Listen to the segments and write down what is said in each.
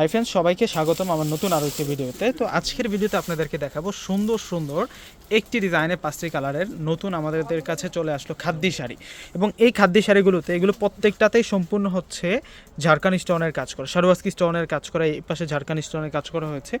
Hi friends সবাইকে স্বাগতম আমার নতুন আরও একটি ভিডিওতে। তো আজকের ভিডিওতে আপনাদেরকে দেখাবো সুন্দর সুন্দর একটি ডিজাইনের পাঁচটি কালারের নতুন আমাদের কাছে চলে আসলো খাদ্যি শাড়ি। এবং এই খাদ্যি শাড়িগুলোতে এগুলো প্রত্যেকটাতেই সম্পূর্ণ হচ্ছে ঝাড়খান স্টোনের কাজ করা, সারোয়াস্কি স্টোনের কাজ করা, এই পাশে ঝাড়খান স্টোনের কাজ করা হয়েছে।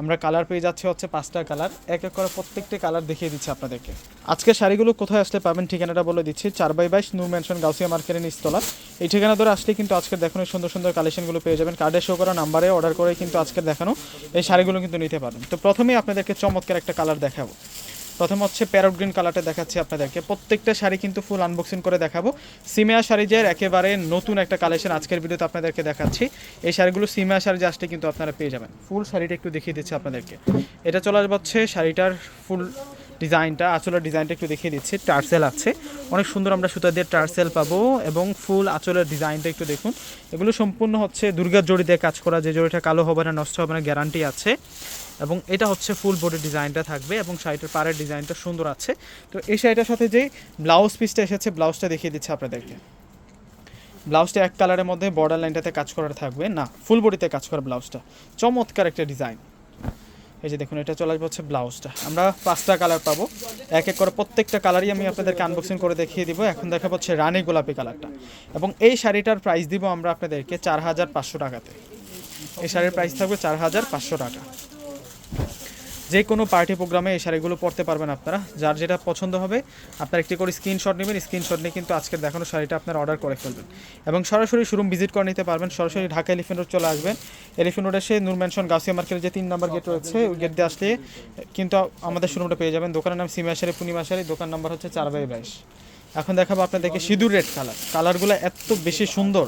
আমরা কালার পেয়ে যাচ্ছি হচ্ছে পাঁচটা কালার এক এক করে প্রত্যেকটি কালার দেখিয়ে দিচ্ছি আপনাদেরকে। আজকে শাড়িগুলো কোথায় আসলে পাবেন ঠিকানাটা বলে দিচ্ছি, চার বাই বাইশ, নূর মেনশন গাউসিয়া মার্কেটের নিচতলা। এই ঠিকানা ধরে আসলে কিন্তু আজকের দেখানো সুন্দর সুন্দর কালেকশনগুলো পেয়ে যাবেন। কার্ডে শো করা নাম্বারে অর্ডার করে কিন্তু আজকের দেখানো এই শাড়িগুলো কিন্তু নিতে পারেন। তো প্রথমেই আপনাদেরকে চমৎকার একটা কালার দেখাবো। প্রথম হচ্ছে প্যারট গ্রিন কালারটা দেখাচ্ছি আপনাদেরকে। প্রত্যেকটা শাড়ি কিন্তু ফুল আনবক্সিং করে দেখাবো। সিমিয়া শাড়িজের একেবারে নতুন একটা কালেকশন আজকের ভিডিওতে আপনাদেরকে দেখাচ্ছি। এই শাড়িগুলো সিমিয়া শাড়ি আসলে কিন্তু আপনারা পেয়ে যাবেন। ফুল শাড়িটা একটু দেখিয়ে দিচ্ছি আপনাদেরকে। এটা চলে আসছে শাড়িটার ফুল ডিজাইনটা, আঁচলের ডিজাইনটা একটু দেখিয়ে দিচ্ছি। টার্সেল আছে। অনেক সুন্দর আমরা সুতা দিয়ে টার্সেল পাবো এবং ফুল আঁচলের ডিজাইনটা একটু দেখুন। এগুলো সম্পূর্ণ হচ্ছে দুর্গার জড়ি দিয়ে কাজ করা, যে জড়িটা কালো হবে না, নষ্ট হবে না গ্যারান্টি আছে। এবং এটা হচ্ছে ফুল বডি ডিজাইনটা থাকবে এবং শাড়িটার পাড়ের ডিজাইনটা সুন্দর আছে। তো এই শাড়িটার সাথে যে ব্লাউজ পিসটা এসেছে ব্লাউজটা দেখিয়ে দিচ্ছে আপনাদেরকে। ব্লাউজটা এক কালারের মধ্যে বর্ডার লাইনটাতে কাজ করা থাকবে। না ফুল বডিতে কাজ করা ব্লাউজটা চমৎকার একটা ডিজাইন এই যে দেখুন, এটা চলে আসবে হচ্ছে ব্লাউজটা। আমরা পাঁচটা কালার পাবো। এক এক করে প্রত্যেকটা কালারই আমি আপনাদেরকে আনবক্সিং করে দেখিয়ে দিব। এখন দেখা হচ্ছে রানী গোলাপি কালারটা এবং এই শাড়িটার প্রাইস দিব আমরা আপনাদেরকে চার হাজার পাঁচশো টাকাতে। এই শাড়ির প্রাইস থাকবে চার হাজার পাঁচশো টাকা। যে কোনো পার্টি প্রোগ্রামে এই শাড়িগুলো পরতে পারবেন আপনারা। যার যেটা পছন্দ হবে, আপনার একটি করে স্ক্রিনশট নেবেন। স্ক্রিনশট নিয়ে কিন্তু আজকের দেখানো শাড়িটা আপনারা অর্ডার করে ফেলবেন। এবং সরাসরি শোরুম ভিজিট করে নিতে পারবেন। সরাসরি ঢাকা এলিফেন্ট রোড চলে আসবেন। এলিফেন্ট রোড এসে নূর ম্যানশন গাউসিয়া মার্কেটের যে তিন নম্বর গেট রয়েছে, ওই গেট দিয়ে আসলে কিন্তু আমাদের শোরুমটা পেয়ে যাবেন। দোকানের নাম সিমিয়া শাড়ি, পূর্ণিমা শাড়ি, দোকান নাম্বার হচ্ছে চার বাই বাইশ। এখন দেখাবো আপনাদেরকে সিঁদুর রেড কালার। কালারগুলো এত বেশি সুন্দর।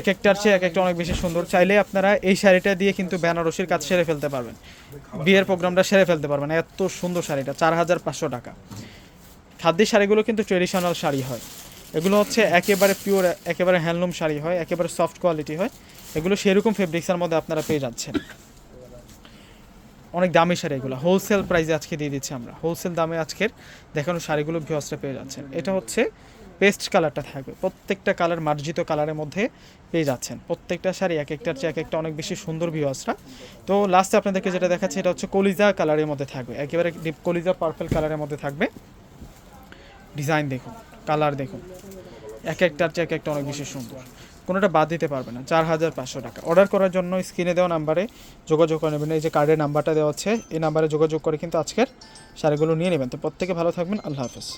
এক একটার চেয়ে এক একটা অনেক বেশি সুন্দর। চাইলে আপনারা এই শাড়িটা দিয়ে কিন্তু বেনারসির কাজ সেরে ফেলতে পারবেন। বিয়ের প্রোগ্রামটা সেরে ফেলতে পারবেন। এত সুন্দর শাড়িটা, চার হাজার পাঁচশো টাকা। খাদ্যের শাড়িগুলো কিন্তু ট্রেডিশনাল শাড়ি হয়। এগুলো হচ্ছে একেবারে পিওর একেবারে হ্যান্ডলুম শাড়ি হয়, একেবারে সফট কোয়ালিটি হয়। এগুলো সেরকম ফেব্রিক্সের মধ্যে আপনারা পেয়ে যাচ্ছেন। অনেক দামি শাড়ি এগুলো। হোলসেল প্রাইসে আজকে দিয়ে দিচ্ছি আমরা। হোলসেল দামে আজকের দেখানো শাড়িগুলো ভিওসটা পেয়ে যাচ্ছেন। এটা হচ্ছে পেস্ট কালারটা থাকবে। প্রত্যেকটা কালার মার্জিত কালারের মধ্যে পেয়ে যাচ্ছেন। প্রত্যেকটা শাড়ি এক একটার চেয়ে এক একটা অনেক বেশি সুন্দর ভিওসরা তো লাস্টে আপনাদেরকে যেটা দেখাচ্ছি, এটা হচ্ছে কলিজা কালারের মধ্যে থাকবে। একেবারে ডিপ কলিজা পার্পল কালারের মধ্যে থাকবে। ডিজাইন দেখুন কালার দেখুন। এক একটার চেয়ে এক একটা অনেক বেশি সুন্দর। কোনোটা বাদ দিতে পারবে না, চার হাজার পাঁচশো টাকা। অর্ডার করার জন্য স্ক্রিনে দেওয়া নাম্বারে যোগাযোগ করে নেবেন। এই যে কার্ডের নাম্বারটা দেওয়া হচ্ছে, এই নাম্বারে যোগাযোগ করে কিন্তু আজকের শাড়িগুলো নিয়ে নেবেন। তো প্রত্যেকে ভালো থাকবেন, আল্লাহ হাফেজ।